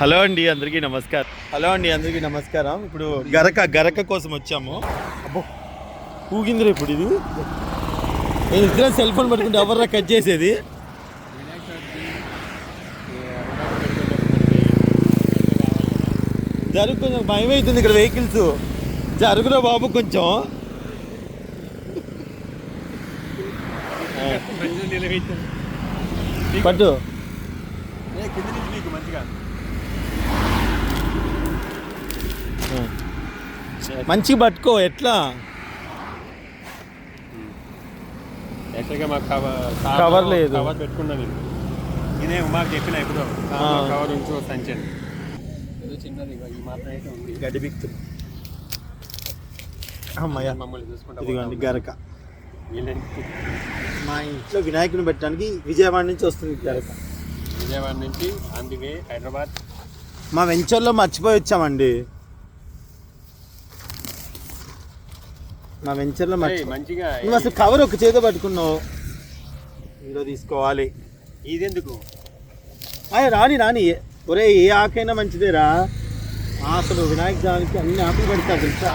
Hello అండి అందరికీ నమస్కారం. హలో అండి అందరికీ నమస్కారం. ఇప్పుడు గరక గరక కోసం వచ్చాము. అబ్బో ఊగిందిరా ఇప్పుడు ఇది. నేను ఇద్దరం సెల్ ఫోన్ పట్టుకుంటే ఎవర్రా కట్ చేసేది? జరుగు కొంచెం భయం అవుతుంది ఇక్కడ వెహికల్స్ జరుగురా బాబు కొంచెం. పట్టు. మంచిగా పట్టుకో ఎట్లా? కవర్ లేదు. కవర్ పెట్టుకున్నా నేను. ఇదే మాకు చెప్పిన ఇప్పుడు. ఆ. కవర్ ఉంచు చిన్నది ఈ మాత్రం అయితే ఉంది. గడ్డి బిక్తు. అమ్మయ్య. మమ్మల్ని చూసుకుంటా ఇదిగోండి గరక. మా ఇంట్లో వినాయకుని పెట్టడానికి విజయవాడ నుంచి వస్తుంది గరక. విజయవాడ నుంచి అందుకే హైదరాబాద్. మా వెంచర్లో మర్చిపోయి వచ్చామండి. మా వెంచర్లో మంచిగా నువ్వు అసలు కవర్ ఒక చేత పట్టుకున్నావు. ఇందులో తీసుకోవాలి. ఇది ఎందుకు అయ్య రాని రాని. ఒరే ఏ ఆకైనా మంచిదేరా. అసలు వినాయక దానికి అన్ని ఆకులు పెడతారు తెలుసా?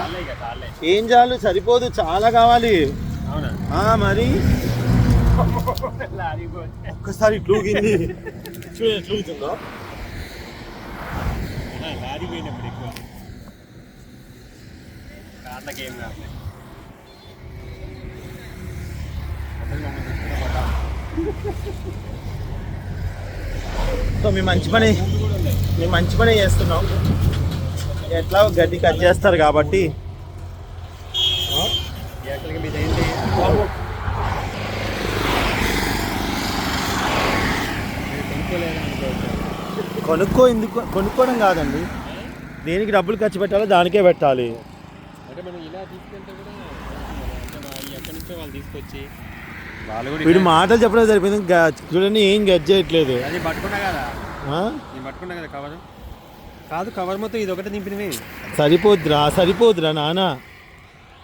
ఏం చాలు? సరిపోదు చాలా కావాలి. మరి. ఒక్కసారి ఆ, లారీ పోయినప్పుడు ఎక్కువ. ఏం కావాలి అసలు మమ్మల్ని చూసుకుంటా పోతా. సో మేము మంచి పని మేము మంచి పని చేస్తున్నాం. ఎట్లా గడ్డి కట్ చేస్తారు కాబట్టి. కొనుక్కో ఎందుకు కొనుక్కోవడం కాదండి. దేనికి డబ్బులు ఖర్చు పెట్టాలో దానికే పెట్టాలి. అంటే మనం ఇలా తీసుకెళ్తే కూడా ఎక్కడి నుంచో వాళ్ళు తీసుకొచ్చి వీడు మాటలు చెప్పడం సరిపోయింది. చూడండి ఏం గట్ చేయట్లేదు. అది పట్టుకున్నా కదా. ఆ? నేను పట్టుకున్నా కదా కవర్ కాదు కవర్ మొత్తం ఇది ఒకటే నింపినవి సరిపోద్దురా సరిపోదురా నాన్న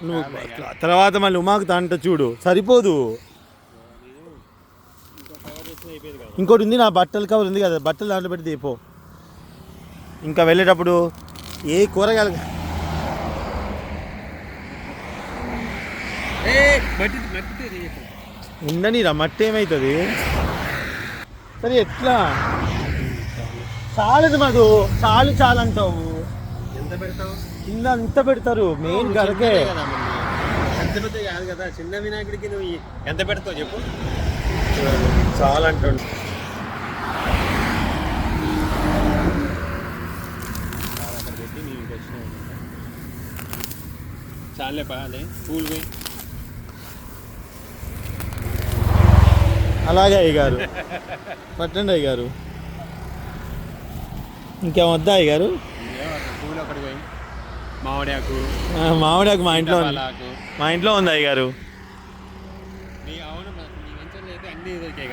నువ్వు తర్వాత మళ్ళీ ఉమాకు తాంట చూడు సరిపోదు. ఇంకోటి ఉంది నా బట్టల కవర్ ఉంది కదా బట్టలు దాంట్లో పెట్టి తీపో ఇంకా వెళ్ళేటప్పుడు ఏ కూరగాయలు ఏ మట్టి మట్టి తీయకు. ఉండని రా మట్టి ఏమవుతుంది సరే ఎట్లా? చాలదు మధు చాలు చాలు అంటావు ఎంత పెడతావు? కింద అంత పెడతారు మెయిన్ గరకే మళ్ళీ. పెద్ద కాదు కదా చిన్న వినాయకుడికి నువ్వు ఎంత పెడతావు చెప్పు. చాలా అంటాడు చాలే పాలే పూలు పోయి. అలాగే అయ్యగారు. పట్టండి అయ్యగారు. ఇంకేమొద్దా అయ్యగారు? మామిడి ఆకు మామిడాకు మా ఇంట్లో మా ఇంట్లో ఉంది అయ్యగారు.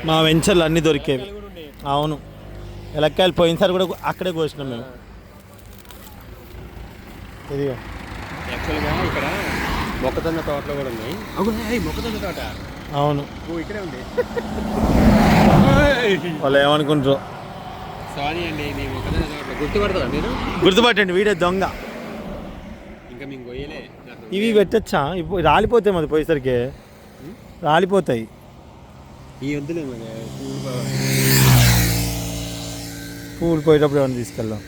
మా- వెంచర్లు అన్నీ దొరికేవి. అవును. ఎలక్కాయలు పోయినసారి కూడా అక్కడే కోసినాం మేము. ఇదిగో. యాక్చువల్గా ఇక్కడ మొక్కజొన్న తోటలు కూడా ఉన్నాయి. మొక్కజొన్న తోట. అవును. ఓ ఇక్కడే ఉంది. వాళ్ళు ఏమనుకుంటారు. సారీ అండి గుర్తుపడతారా మీరు? గుర్తుపట్టండి వీడే దొంగ. ఇంకా మేము గొయ్యలే ఇవి పెట్టచ్చా? ఇప్పుడు రాలిపోతాయి మరి పోయేసరికి. రాలిపోతాయి. ఈ వద్దులే మరి. పూలు పోయేటప్పుడు ఏమైనా తీసుకెళ్దాం.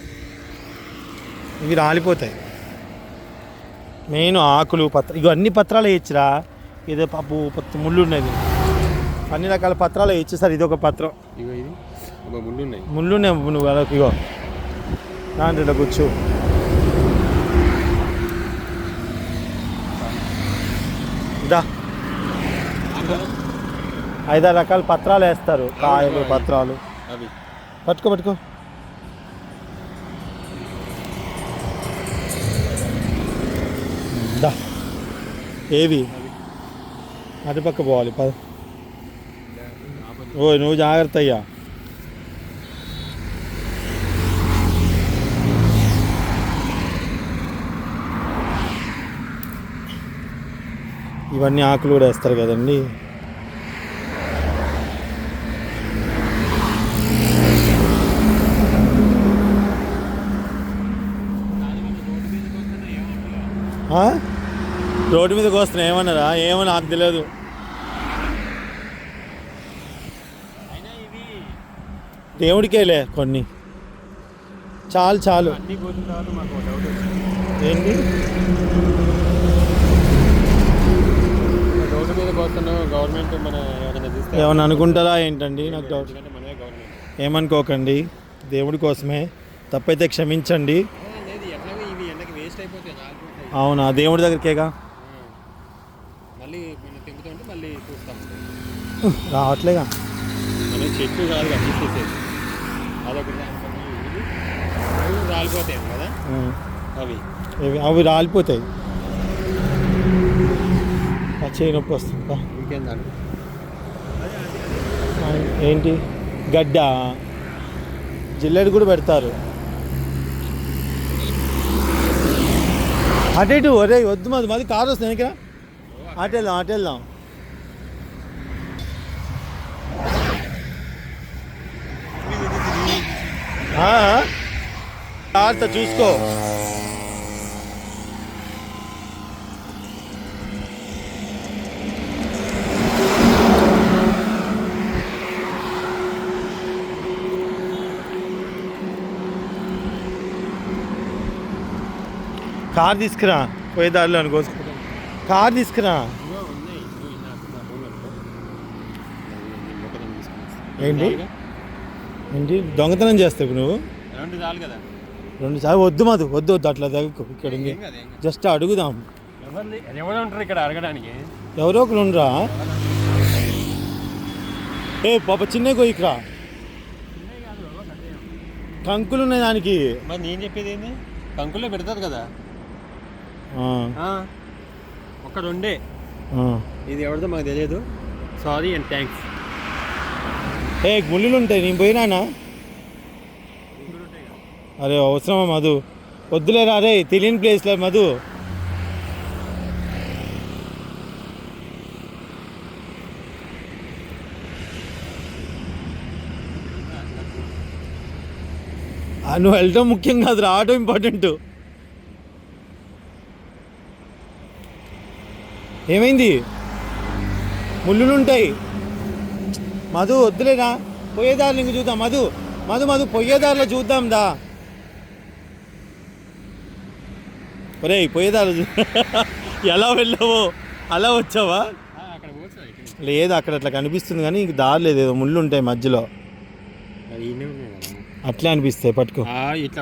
ఇవి రాలిపోతాయి. మెయిన్ ఆకులు పత్ర ఇవి అన్ని పత్రాలు వేయచ్చురా. ఏదో పప్పు పత్త ముళ్ళు ఉన్నది. అన్ని రకాల పత్రాలు వేయచ్చు సార్ ఇది ఒక పత్రం. ఇగో ఇది. ముళ్ళు ఉన్నాయి. ముళ్ళు ఉన్నాయి నువ్వు ఇగో. దాంట్లో ఇలా కూర్చో. దా ఐదారు రకాల పత్రాలు వేస్తారు కాయలు పత్రాలు. అవి. పట్టుకో పట్టుకో. దా ఏవి? అటుపక్క పోవాలి పద. ఓ నువ్వు జాగ్రత్త అయ్యా. ఇవన్నీ ఆకులు కూడా వేస్తారు కదండి. రోడ్డు మీదకి వస్తున్నా ఏమన్నారా? ఏమన్నా నాకు తెలియదు. దేవుడికేలే కొన్ని. చాలు చాలు. ఏంటి? గవర్నమెంట్ మన ఎవరైనా చూస్తే ఏమన్నా అనుకుంటారా ఏంటండి? నాకు డౌట్ ఏమనుకోకండి. దేవుడి కోసమే. తప్పైతే క్షమించండి. అవునా? దేవుడి దగ్గరికేగా? రావట్లేగా? చెట్లు కాదు అదొకటి రాలిపోతాయి కదా. అవి. అవి రాలిపోతాయి. చేయి నొప్పి వస్తుంది ఏంటి? గడ్డ. జిల్లెడు కూడా పెడతారు. అటు ఇటు ఒరే వద్దు మాది మాది కారు వస్తుంది ఇక్కడ అటు వెళ్దాం అటు వెళ్దాం. జాగ్రత్త చూసుకో. కార్ తీసుకురా పోయే దారిలో అని కోసుకుంటాం. కార్ తీసుకురా. ఏంటి? ఏంటి? దొంగతనం చేస్తావు నువ్వు? రెండు చాలు కదా. రెండు సార్లు వద్దు మాది వద్దు వద్దు అట్లా దగ్గర ఇక్కడ ఉంది. జస్ట్ అడుగుదాం. ఎవరిని ఎవరు ఉంటారు ఇక్కడ అడగడానికి? ఎవరో ఒకరు ఉండరా? ఏ పాప చిన్న గోయికిరా కంకులు ఉన్నాయి దానికి. మరి నేను చెప్పేది ఏంది? కంకుల్లో పెడతారు కదా. ఆ, ఆ. ఒక రెండే ఆ. ఇది ఎవరిదో మాకు తెలియదు. సారీ అండ్ థ్యాంక్స్ ఏ గుళ్ళు ఉంటాయి నేను పోయినానా అరే అవసరమా మధు? వద్దులేరా అరే తెలియని ప్లేస్లో మధు. నువ్వు వెళ్ళటం ముఖ్యం కాదు రావడం ఇంపార్టెంట్ ఏమైంది? ముళ్ళులుంటాయి. ఉంటాయి మధు వద్దులేరా? పోయేదారిని ఇంక చూద్దాం. మధు మధు మధు పోయేదారిలో చూద్దాం దా. ఒరే పోయేదారి ఎలా వెళ్ళావో? అలా వచ్చావా? లేదు అక్కడ అట్లా కనిపిస్తుంది కానీ ఇంక దారి లేదు ఏదో ముళ్ళు ఉంటాయి మధ్యలో. అట్లా అనిపిస్తాయి పట్టుకో. ఇట్లా